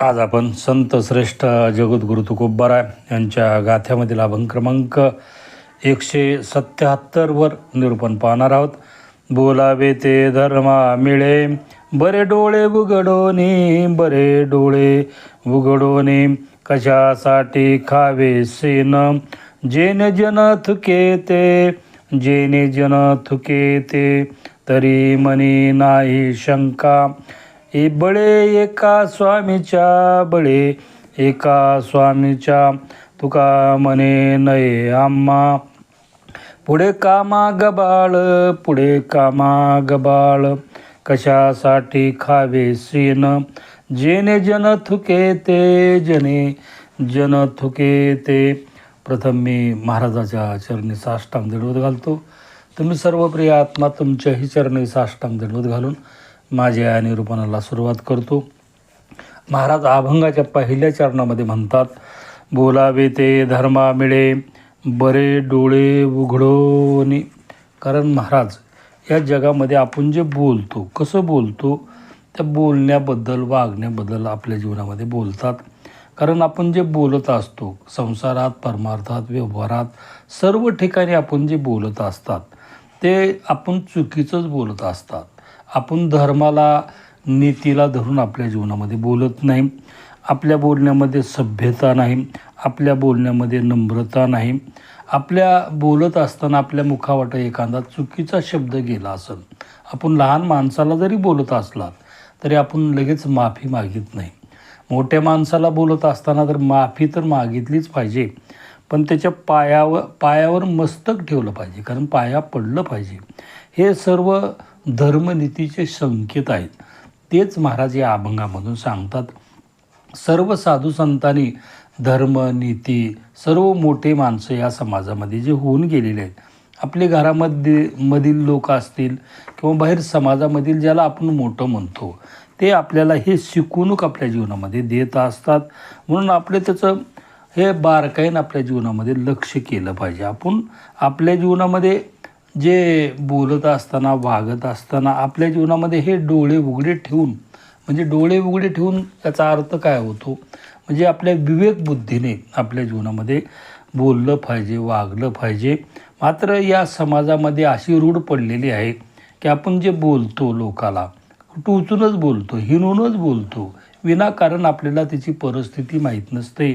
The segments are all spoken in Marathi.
आज आपण संत श्रेष्ठ जगद्गुरु तुकोबाराय यांच्या गाथ्यामधील अभंग क्रमांक एकशे सत्याहत्तरवर निरूपण पाहणार आहोत. बोलावे ते धर्मा मिळे बरे डोळे उघडोनी बरे डोळे उघडोने कशासाठी खावे सेन? जेने जन थुके ते जेने जन थुके ते तरी मनी नाही शंका. ए बळे एका स्वामीच्या बळे एका स्वामीच्या तुका म्हणे नये आम्हा पुढे कामा गबाळ पुढे कामा गबाळ. कशासाठी खावे सीन? जेने जन थुके ते जने जन थुके ते. प्रथम मी महाराजाच्या चरणी साष्टांग दंडवत घालतो. तुम्ही सर्व प्रिय आत्मा तुमच्याही चरणी साष्टांग दंडवत घालून माझ्या या निरूपणाला सुरुवात करतो. महाराज अभंगाच्या पहिल्या चरणामध्ये म्हणतात बोलावे ते धर्मा मिळे बरे डोळे उघडोनी कारण महाराज या जगामध्ये आपण जे बोलतो कसं बोलतो त्या बोलण्याबद्दल वागण्याबद्दल आपल्या जीवनामध्ये बोलतात. कारण आपण जे बोलत असतो संसारात परमार्थात व्यवहारात सर्व ठिकाणी आपण जे बोलत असतात ते आपण चुकीचंच बोलत असतात. आपण धर्माला नीतीला धरून आपल्या जीवनामध्ये बोलत नाही. आपल्या बोलण्यामध्ये सभ्यता नाही. आपल्या बोलण्यामध्ये नम्रता नाही. आपल्या बोलत असताना आपल्या मुखावाट एखादा चुकीचा शब्द गेला असेल आपण लहान माणसाला जरी बोलत असलात तरी आपण लगेच माफी मागित नाही. मोठ्या माणसाला बोलत असताना तर माफी तर मागितलीच पाहिजे पण त्याच्या पायावर पायावर मस्तक ठेवलं पाहिजे कारण पाया पडलं पाहिजे. हे सर्व धर्मनीतीचे संकेत आहेत. तेच महाराज या अभंगामधून सांगतात. सर्व साधू संतांनी धर्म नीती सर्व मोठे माणसं या समाजामध्ये जे होऊन गेलेले आहेत आपले घरामध्ये मधील लोक असतील किंवा बाहेर समाजामधील ज्याला आपण मोठं म्हणतो ते आपल्याला हे शिकवणूक आपल्या जीवनामध्ये देत असतात. म्हणून आपले त्याचं हे बारकाईनं आपल्या जीवनामध्ये लक्ष केलं पाहिजे. आपण आपल्या जीवनामध्ये जे बोलत असताना वागत असताना आपल्या जीवनामध्ये हे डोळे उघडे ठेवून म्हणजे डोळे उघडे ठेवून याचा अर्थ काय होतो? म्हणजे आपल्या विवेकबुद्धीने आपल्या जीवनामध्ये बोललं पाहिजे वागलं पाहिजे. मात्र या समाजामध्ये अशी रूढ पडलेली आहे की आपण जे बोलतो लोकाला टोचूनच बोलतो हिणूनच बोलतो विनाकारण आपल्याला त्याची परिस्थिती माहीत नसते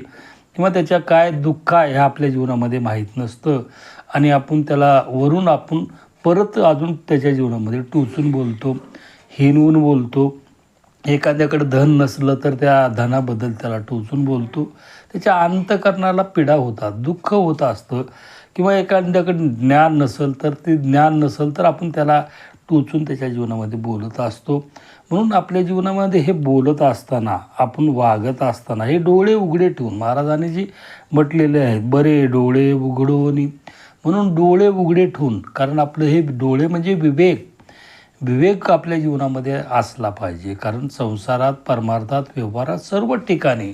किंवा त्याच्या काय दुःख आहे हे आपल्या जीवनामध्ये माहीत नसतं. आणि आपण त्याला वरून आपण परत अजून त्याच्या जीवनामध्ये टोचून बोलतो हिनवून बोलतो. एखाद्याकडे धन नसलं तर त्या धनाबद्दल त्याला टोचून बोलतो. त्याच्या अंतकरणाला पीडा होतात दुःख होत असतं. किंवा एखाद्याकडे ज्ञान नसेल तर ते ज्ञान नसेल तर आपण त्याला टोचून त्याच्या जीवनामध्ये बोलत असतो. म्हणून आपल्या जीवनामध्ये हे बोलत असताना आपण वागत असताना हे डोळे उघडे ठेवून महाराजांनी जी म्हटलेले आहेत बरे डोळे उघडोनी म्हणून डोळे उघडे ठेवून कारण आपलं हे डोळे म्हणजे विवेक. विवेक आपल्या जीवनामध्ये असला पाहिजे कारण संसारात परमार्थात व्यवहारात सर्व ठिकाणी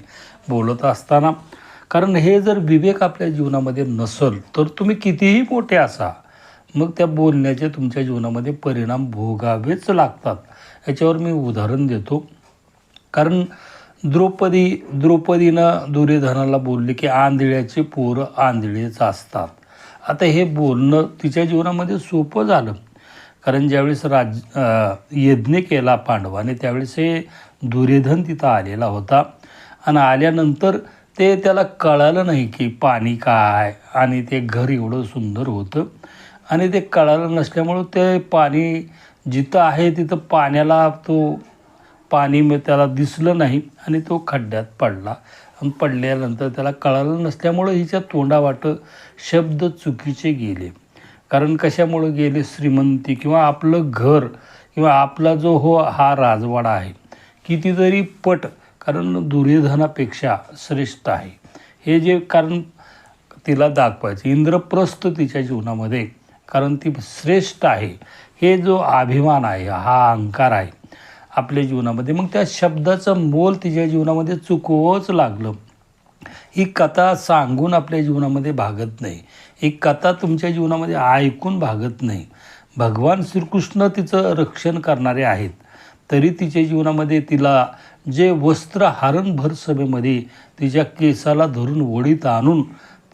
बोलत असताना कारण हे जर विवेक आपल्या जीवनामध्ये नसेल तर तुम्ही कितीही मोठे असा मग त्या बोलण्याचे तुमच्या जीवनामध्ये परिणाम भोगावेच लागतात. याच्यावर मी उदाहरण देतो. कारण द्रौपदी द्रौपदीनं दुर्योधनाला बोलले की आंधळ्याचे पोरं आंधळेच असतात. आता हे बोलणं तिच्या जीवनामध्ये सोपं झालं. कारण ज्यावेळेस राज यज्ञ केला पांडवाने त्यावेळेस हे दुर्योधन तिथं आलेला होता. आणि आल्यानंतर ते त्याला कळालं नाही की पाणी काय आणि ते घर एवढं सुंदर होतं. आणि ते कळालं नसल्यामुळं ते पाणी जिथं आहे तिथं पाण्याला तो पाणी मग त्याला दिसलं नाही आणि तो खड्ड्यात पडला. आणि पडल्यानंतर त्याला कळालं नसल्यामुळं हिच्या तोंडावाटं शब्द चुकीचे गेले. कारण कशामुळं गेले? श्रीमंती किंवा आपलं घर किंवा आपला जो हो हा राजवाडा आहे. कितीतरी पट कारण दुर्योधनापेक्षा श्रेष्ठ आहे. हे जे कारण तिला दाखवायचं. इंद्रप्रस्थ तिच्या जीवनामध्ये कारण ती श्रेष्ठ आहे. हे जो अभिमान आहे हा अहंकार आहे आपल्या जीवनामध्ये. मग त्या शब्दाचं मोल तिच्या जीवनामध्ये चुकवंच लागलं. ही कथा सांगून आपल्या जीवनामध्ये भागत नाही. ही कथा तुमच्या जीवनामध्ये ऐकून भागत नाही. भगवान श्रीकृष्ण तिचं रक्षण करणारे आहेत. तरी तिच्या जीवनामध्ये तिला जे वस्त्रहारण भर सभेमध्ये तिच्या केसाला धरून ओढीत आणून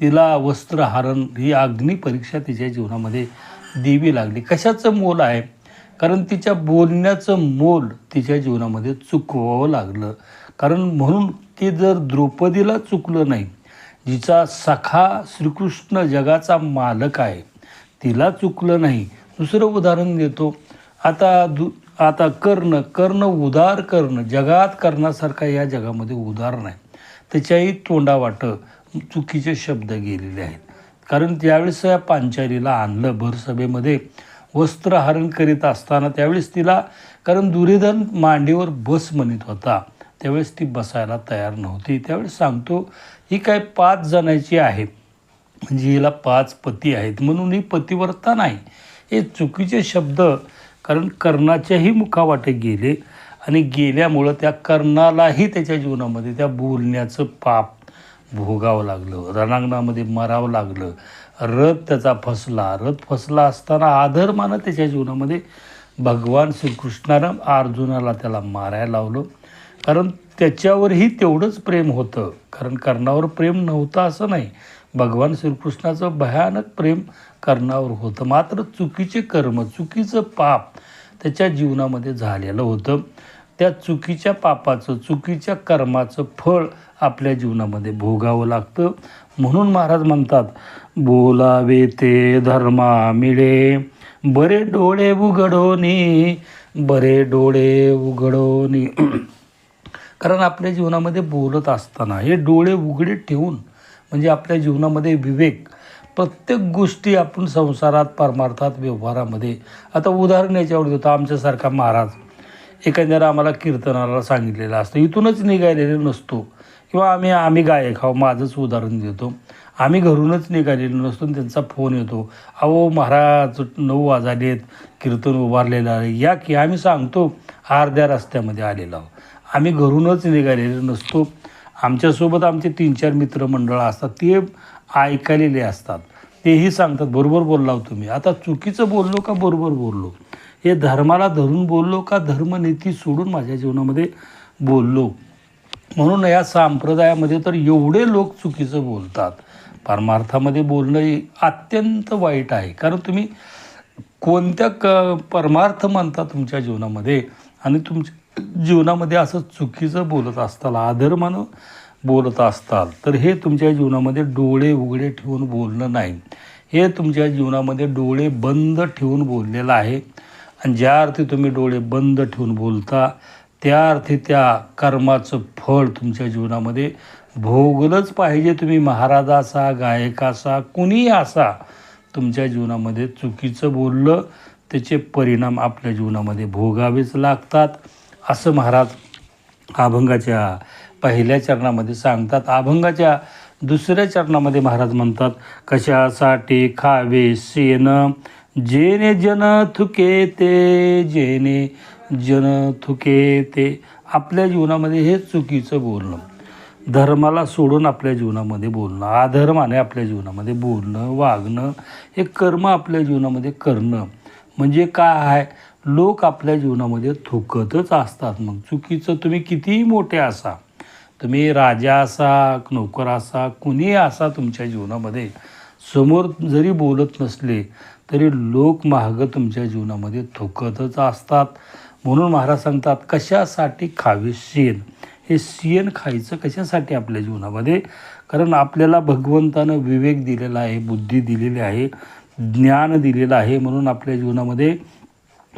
तिला वस्त्रहारण ही अग्नी परीक्षा तिच्या जीवनामध्ये द्यावी लागली. कशाचं मोल आहे? कारण तिच्या बोलण्याचं मोल तिच्या जीवनामध्ये चुकवावं लागलं. कारण म्हणून ते जर द्रौपदीला चुकलं नाही जिचा सखा श्रीकृष्ण जगाचा मालक आहे तिला चुकलं नाही. दुसरं उदाहरण देतो. आता दु आता कर्ण कर्ण उदार कर्ण जगात कर्णासारखा या जगामध्ये उदार नाही. त्याच्याही तोंडावाटं चुकीचे शब्द गेलेले आहेत. कारण त्यावेळेस या पांचालीला आणलं भरसभेमध्ये. वस्त्रहरण करीत असताना त्यावेळेस तिला कारण दुर्योधन मांडीवर बस म्हणत होता त्यावेळेस ती बसायला तयार नव्हती. त्यावेळेस सांगतो ही काय पाच जणांची आहे म्हणजे हिला पाच पती आहेत म्हणून ही पतिवर्ता नाही. हे चुकीचे शब्द कारण कर्णाच्याही मुखावाटे गेले आणि गेल्यामुळं त्या कर्णालाही त्याच्या जीवनामध्ये त्या बोलण्याचं पाप भोगावं लागलं रणांगणामध्ये मरावं लागलं. रथ त्याचा फसला. रथ फसला असताना आधर्मानं त्याच्या जीवनामध्ये भगवान श्रीकृष्णानं अर्जुनाला त्याला मारायला लावलं. कारण त्याच्यावरही तेवढंच प्रेम होतं. कारण कर्णावर प्रेम नव्हतं असं नाही. भगवान श्रीकृष्णाचं भयानक प्रेम कर्णावर होतं. मात्र चुकीचे कर्म चुकीचं पाप त्याच्या जीवनामध्ये झालेलं होतं. त्या चुकीच्या पापाचं चुकीच्या कर्माचं फळ आपल्या जीवनामध्ये भोगावं लागतं. म्हणून महाराज म्हणतात बोलावे ते धर्मा मिळे बरे डोळे उघडोनी बरे डोळे उघडोनी. कारण आपल्या जीवनामध्ये बोलत असताना हे डोळे उघडे ठेवून म्हणजे आपल्या जीवनामध्ये विवेक प्रत्येक गोष्टी आपण संसारात परमार्थात व्यवहारामध्ये आता उदाहरण याच्यावर देतो आमच्यासारखा महाराज. एखाद्याला आम्हाला कीर्तनाला सांगितलेलं असतं. इथूनच निघालेलं नसतो. किंवा आम्ही आम्ही गायक आहो माझंच उदाहरण देतो. आम्ही घरूनच निघालेलो नसतो आणि त्यांचा फोन येतो. अहो महाराज नऊ वाजालेत कीर्तन उभारलेलं आहे. या की आम्ही सांगतो अर्ध्या रस्त्यामध्ये आलेलो आहो आम्ही घरूनच निघालेलो नसतो. आमच्यासोबत आमचे तीन चार मित्रमंडळ असतात ते ऐकलेले असतात. तेही सांगतात बरोबर बोलला हो तुम्ही. आता चुकीचं बोललो का बरोबर बोललो? हे धर्माला धरून बोललो का धर्मनीती सोडून माझ्या जीवनामध्ये बोललो? म्हणून या संप्रदायामध्ये तर एवढे लोक चुकीचं बोलतात. परमार्थामध्ये बोलणं हे अत्यंत वाईट आहे. कारण तुम्ही कोणत्या क परमार्थ म्हणता तुमच्या जीवनामध्ये आणि तुमच्या जीवनामध्ये असं चुकीचं बोलत असताल अधर्मानं बोलत असताल तर हे तुमच्या जीवनामध्ये डोळे उघडे ठेवून बोलणं नाही. हे तुमच्या जीवनामध्ये डोळे बंद ठेवून बोललेलं आहे. आणि ज्या अर्थी तुम्ही डोळे बंद ठेवून बोलता त्या अर्थी त्या कर्माचं फळ तुमच्या जीवनामध्ये भोगलंच पाहिजे. तुम्ही महाराज असा गायक असा कुणीही असा तुमच्या जीवनामध्ये चुकीचं बोललं त्याचे परिणाम आपल्या जीवनामध्ये भोगावेच लागतात. असं महाराज अभंगाच्या पहिल्या चरणामध्ये सांगतात. अभंगाच्या दुसऱ्या चरणामध्ये महाराज म्हणतात कशासाठी खावे शेन जेने जन थुके ते जेने जन थुके ते आपल्या जीवनामध्ये हे चुकीचं बोलणं. धर्माला सोडून आपल्या जीवनामध्ये बोलणं आधर्माने आपल्या जीवनामध्ये बोलणं वागणं हे कर्म आपल्या जीवनामध्ये करणं. म्हणजे काय? आहे लोक आपल्या जीवनामध्ये थुकतच असतात. मग चुकीचं तुम्ही कितीही मोठे असा तुम्ही राजा असा नोकर असा कुणीही असा तुमच्या जीवनामध्ये समोर जरी बोलत नसले तरी लोक महाग तुमच्या जीवनामध्ये थुकतच असतात. म्हणून महाराज सांगतात कशासाठी खावे शेण? हे शेण खायचं कशासाठी आपल्या जीवनामध्ये? कारण आपल्याला भगवंतानं विवेक दिलेला आहे बुद्धी दिलेली आहे ज्ञान दिलेलं आहे. म्हणून आपल्या जीवनामध्ये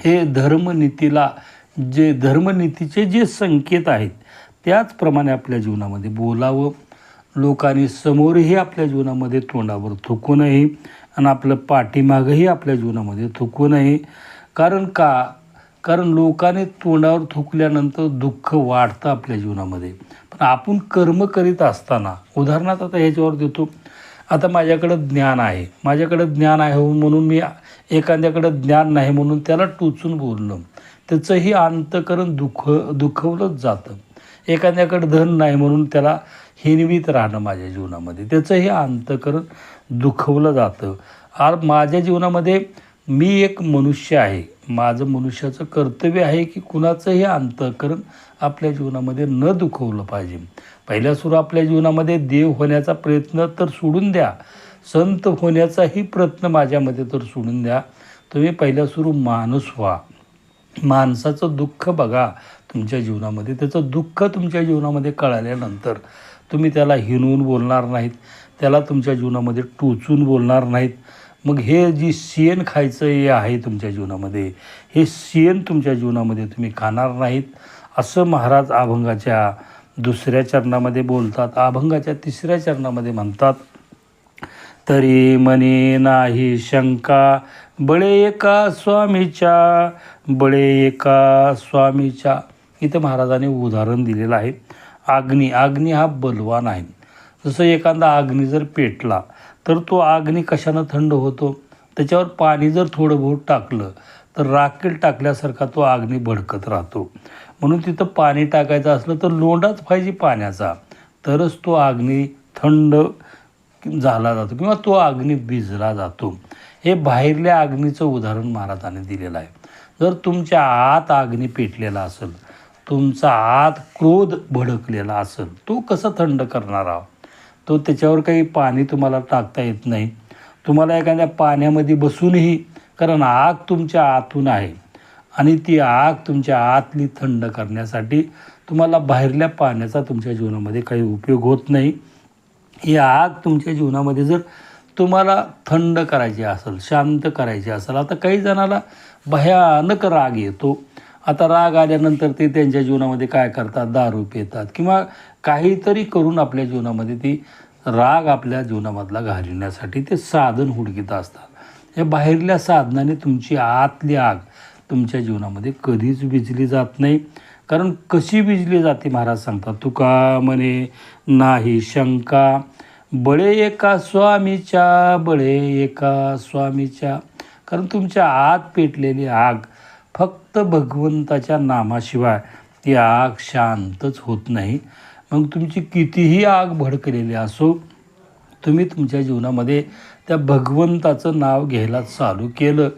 हे धर्मनीतीला जे धर्मनीतीचे जे संकेत आहेत त्याचप्रमाणे आपल्या जीवनामध्ये बोलावं. लोकांनी समोरही आपल्या जीवनामध्ये तोंडावर थुकू नये. आणि आपलं पाठीमागंही आपल्या जीवनामध्ये थुकू नये. कारण का? कारण लोकांनी तोंडावर थुकल्यानंतर दुःख वाढतं आपल्या जीवनामध्ये. पण आपण कर्म करीत असताना उदाहरणार्थ आता ह्याच्यावर देतो आता माझ्याकडं ज्ञान आहे. माझ्याकडं ज्ञान आहे म्हणून मी एखाद्याकडं ज्ञान नाही म्हणून त्याला टोचून बोलणं. त्याचंही अंतकरण दुःख दुखवलंच जातं. एखाद्याकडं धन नाही म्हणून त्याला हिरवीत राहणं माझ्या जीवनामध्ये. त्याचं हे अंतकरण दुखवलं जातं. आर माझ्या जीवनामध्ये मी एक मनुष्य आहे. माझं मनुष्याचं कर्तव्य आहे की कुणाचंही अंतःकरण आपल्या जीवनामध्ये न दुखवलं पाहिजे. पहिल्या सुरू आपल्या जीवनामध्ये देव होण्याचा प्रयत्न तर सोडून द्या. संत होण्याचाही प्रयत्न माझ्यामध्ये तर सोडून द्या. तुम्ही पहिल्या सुरू माणूस व्हा. माणसाचं दुःख बघा तुमच्या जीवनामध्ये. त्याचं दुःख तुमच्या जीवनामध्ये कळाल्यानंतर तुम्ही त्याला हिनवून बोलणार नाहीत त्याला तुमच्या जीवनामध्ये टोचून बोलणार नाहीत. मग हे जी शेण खायचं हे आहे तुमच्या जीवनामध्ये हे शेण तुमच्या जीवनामध्ये तुम्ही खाणार नाहीत. असं महाराज अभंगाच्या दुसऱ्या चरणामध्ये बोलतात अभंगाच्या तिसऱ्या चरणामध्ये म्हणतात तरी मनी नाही शंका बळे एका स्वामीच्या बळे एका स्वामीच्या. इथं महाराजांनी उदाहरण दिलेलं आहे. अग्नी अग्नी हा बलवान आहे. जसं एखादा अग्नी जर पेटला तर तो अग्नी कशानं थंड होतो? त्याच्यावर पाणी जर थोडं बहुत टाकलं तर राखेल टाकल्यासारखा तो अग्नी भडकत राहतो. म्हणून तिथं पाणी टाकायचं असलं तर लोंडाच पाहिजे पाण्याचा. तरच तो अग्नी थंड झाला जातो किंवा तो अग्नी भिजला जातो. हे बाहेरल्या अग्नीचं उदाहरण महाराजाने दिलेलं आहे. जर तुमच्या आत अग्नी पेटलेला असेल तुमचा आत क्रोध भडकलेला असेल तो कसं थंड करणार आहोत तो त्याच्यावर काही पाणी तुम्हाला टाकता येत नाही. तुम्हाला एखाद्या पाण्यामध्ये बसूनही कारण आग तुमच्या आतून आहे. आणि ती आग तुमच्या आतली थंड करण्यासाठी तुम्हाला बाहेरल्या पाण्याचा तुमच्या जीवनामध्ये काही उपयोग होत नाही. ही आग तुमच्या जीवनामध्ये जर तुम्हाला थंड करायची असेल शांत करायची असेल आता काही जणाला भयानक राग येतो. आता राग आल्यानंतर ते त्यांच्या जीवनामध्ये काय करतात? दारू पितात किंवा काहीतरी करून आपल्या जीवनामध्ये ती राग आपल्या जीवनामधला घालवण्यासाठी ते साधन हुडकीत असतात. या बाहेरल्या साधनाने तुमची आतली आग तुमच्या जीवनामध्ये कधीच विजली जात नाही. कारण कशी विजली जाते महाराज सांगतात? तुका म्हणे नाही शंका. बळे एका स्वामीच्या बळे एका स्वामीच्या. कारण तुमच्या आत पेटलेली आग फक्त भगवंताच्या नामाशिवाय ती आग शांतच होत नाही. मग तुमची कितीही आग भडकलेली असो तुम्ही तुमच्या जीवनामध्ये त्या भगवंताचं नाव घ्यायला चालू केलं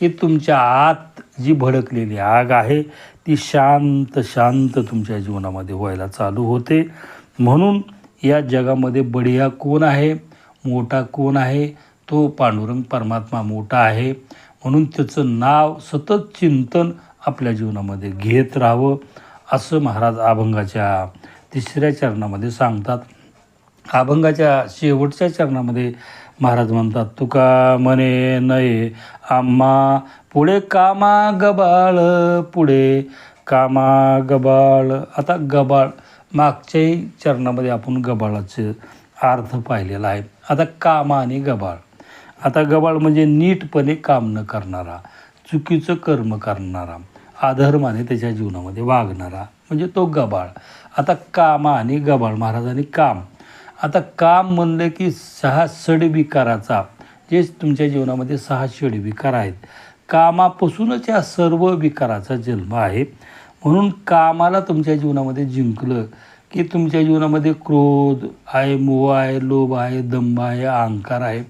की तुमच्या आत जी भडकलेली आग आहे ती शांत शांत तुमच्या जीवनामध्ये व्हायला चालू होते. म्हणून या जगामध्ये बढिया कोण आहे? मोठा कोण आहे? तो पांडुरंग परमात्मा मोठा आहे. म्हणून त्याचं नाव सतत चिंतन आपल्या जीवनामध्ये घेत राहावं असं महाराज अभंगाच्या तिसऱ्या चरणामध्ये सांगतात. अभंगाच्या शेवटच्या चरणामध्ये महाराज म्हणतात तुका म्हणे नये आम्हा पुढे कामा गबाळ पुढे कामा गबाळ. आता गबाळ मागच्याही चरणामध्ये आपण गबाळाचे अर्थ पाहिलेला आहे. आता कामा आणि गबाळ. आता गबाळ म्हणजे नीटपणे काम न करणारा चुकीचं कर्म करणारा आधर्माने त्याच्या जीवनामध्ये वागणारा म्हणजे तो गबाळ. आता कामा आणि गबाळ महाराजांनी काम. आता काम म्हणलं की सहा षडविकाराचा जे तुमच्या जीवनामध्ये सहा षडविकार आहेत. कामापासूनच या सर्व विकाराचा जन्म आहे. म्हणून कामाला तुमच्या जीवनामध्ये जिंकलं की तुमच्या जीवनामध्ये क्रोध आहे मोह आहे लोभ आहे दंभ आहे अहंकार आहे.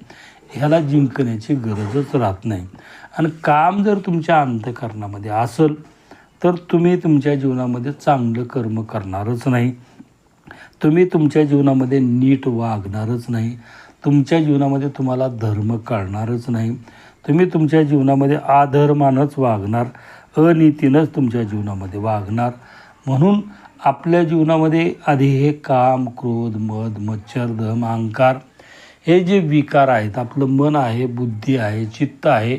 ह्याला जिंकण्याची गरजच राहत नाही. आणि काम जर तुमच्या अंतकरणामध्ये असेल तर तुम्ही तुमच्या जीवनामध्ये चांगलं कर्म करणारच नाही. तुम्ही तुमच्या जीवनामध्ये नीट वागणारच नाही. तुमच्या जीवनामध्ये तुम्हाला धर्म कळणारच नाही. तुम्ही तुमच्या जीवनामध्ये आधर्मानंच वागणार अनितीनंच तुमच्या जीवनामध्ये वागणार. म्हणून आपल्या जीवनामध्ये आधी हे काम क्रोध मद मच्छर दम अहंकार हे जे विकार आहेत आपलं मन आहे बुद्धी आहे चित्त आहे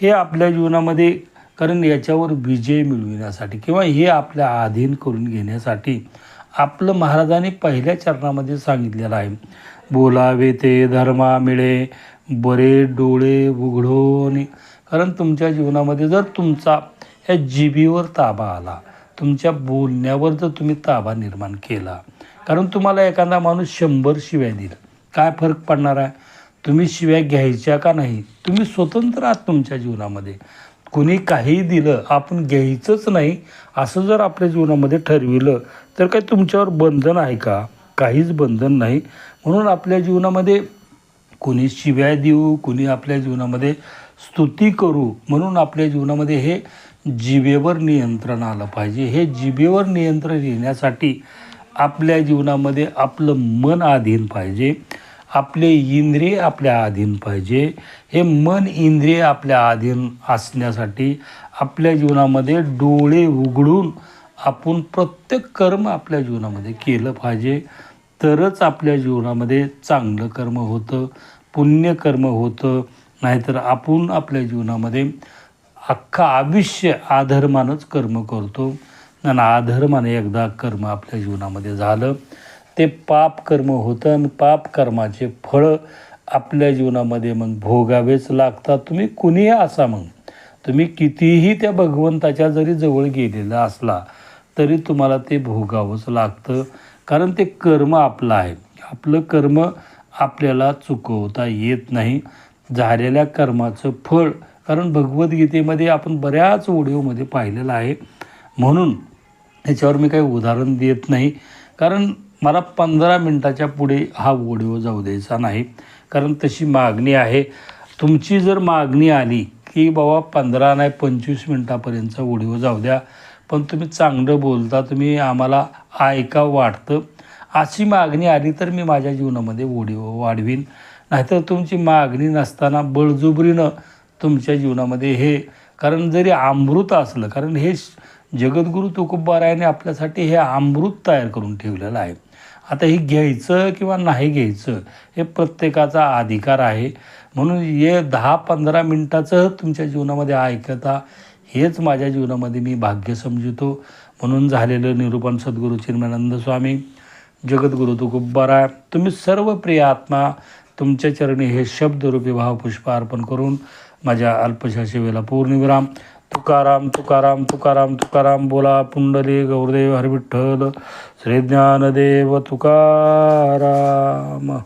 हे आपल्या जीवनामध्ये कारण याच्यावर विजय मिळविण्यासाठी किंवा हे आपल्या अधीन करून घेण्यासाठी आपलं महाराजांनी पहिल्या चरणामध्ये सांगितलेलं आहे. बोलावे ते धर्मा मिळे बरे डोळे उघडून. कारण तुमच्या जीवनामध्ये जर तुमचा या जीबीवर ताबा आला तुमच्या बोलण्यावर जर तुम्ही ताबा निर्माण केला कारण तुम्हाला एखादा माणूस शंभर शिव्या दिला काय फरक पडणार आहे? तुम्ही शिव्या घ्यायच्या का नाही? तुम्ही स्वतंत्र आहात तुमच्या जीवनामध्ये. कोणी काही दिलं आपण घ्यायचंच नाही. असं जर आपल्या जीवनामध्ये ठरविलं तर काही तुमच्यावर बंधन आहे का? काहीच बंधन नाही. म्हणून आपल्या जीवनामध्ये कोणी शिव्या देऊ कोणी आपल्या जीवनामध्ये स्तुती करू म्हणून आपल्या जीवनामध्ये हे जिबेवर नियंत्रण आलं पाहिजे. हे जिबेवर नियंत्रण येण्यासाठी आपल्या जीवनामध्ये आपलं मन आधीन पाहिजे. आपले इंद्रिय आपल्या अधीन पाहिजे. हे मन इंद्रिय आपल्या अधीन असण्यासाठी आपल्या जीवनामध्ये डोळे उघडून आपण प्रत्येक कर्म आपल्या जीवनामध्ये केलं पाहिजे. तरच आपल्या जीवनामध्ये चांगलं कर्म होतं पुण्यकर्म होतं. नाहीतर आपण आपल्या जीवनामध्ये अख्खा आयुष्य आधर्मानंच कर्म करतो. आणि आधर्माने एकदा कर्म आपल्या जीवनामध्ये झालं ते पाप कर्म होतं आणि पाप कर्माचे फळं आपल्या जीवनामध्ये मग भोगावेच लागतात. तुम्ही कुणीही असा मग. तुम्ही कितीही त्या भगवंताच्या जरी जवळ गेलेला असला तरी तुम्हाला ते भोगावंच लागतं. कारण ते कर्म आपलं आहे. आपलं कर्म आपल्याला चुकवता येत नाही. झालेल्या कर्माचं फळ. कारण भगवद्गीतेमध्ये आपण बऱ्याच ओढीओमध्ये पाहिलेलं आहे. म्हणून याच्यावर मी काही उदाहरण देत नाही. कारण मला पंधरा मिनटाच्या पुढे हा व्हिडिओ जाऊ द्यायचा नाही. कारण तशी मागणी आहे. तुमची जर मागणी आली की बाबा पंधरा नाही पंचवीस मिनटापर्यंतचा व्हिडिओ जाऊ द्या. पण तुम्ही चांगलं बोलता तुम्ही आम्हाला ऐका वाटतं. अशी मागणी आली तर मी माझ्या जीवनामध्ये व्हिडिओ वाढवीन. नाहीतर तुमची मागणी नसताना बळजुबरीनं तुमच्या जीवनामध्ये हे कारण जरी अमृत असलं कारण हे जगद्गुरू तुकोबारायाने आपल्यासाठी हे अमृत तयार करून ठेवलेलं आहे. आता हे घ्यायचं किंवा नाही घ्यायचं हे प्रत्येकाचा अधिकार आहे. म्हणून हे दहा पंधरा मिनटाचं तुमच्या जीवनामध्ये ऐकता हेच माझ्या जीवनामध्ये मी भाग्य समजतो. म्हणून झालेलं निरूपण सद्गुरू चिन्मानंद स्वामी जगद्गुरु आहे तुम्ही सर्व प्रिय आत्मा तुमच्या चरणी हे शब्दरूपी भावपुष्प अर्पण करून माझ्या अल्पशा सेवेला पूर्णविराम. तुकाराम तुकाराम तुकाराम तुकाराम बोला पुंडली गौरदेव हरविठ्ठल श्रीज्ञानदेव तुकाराम.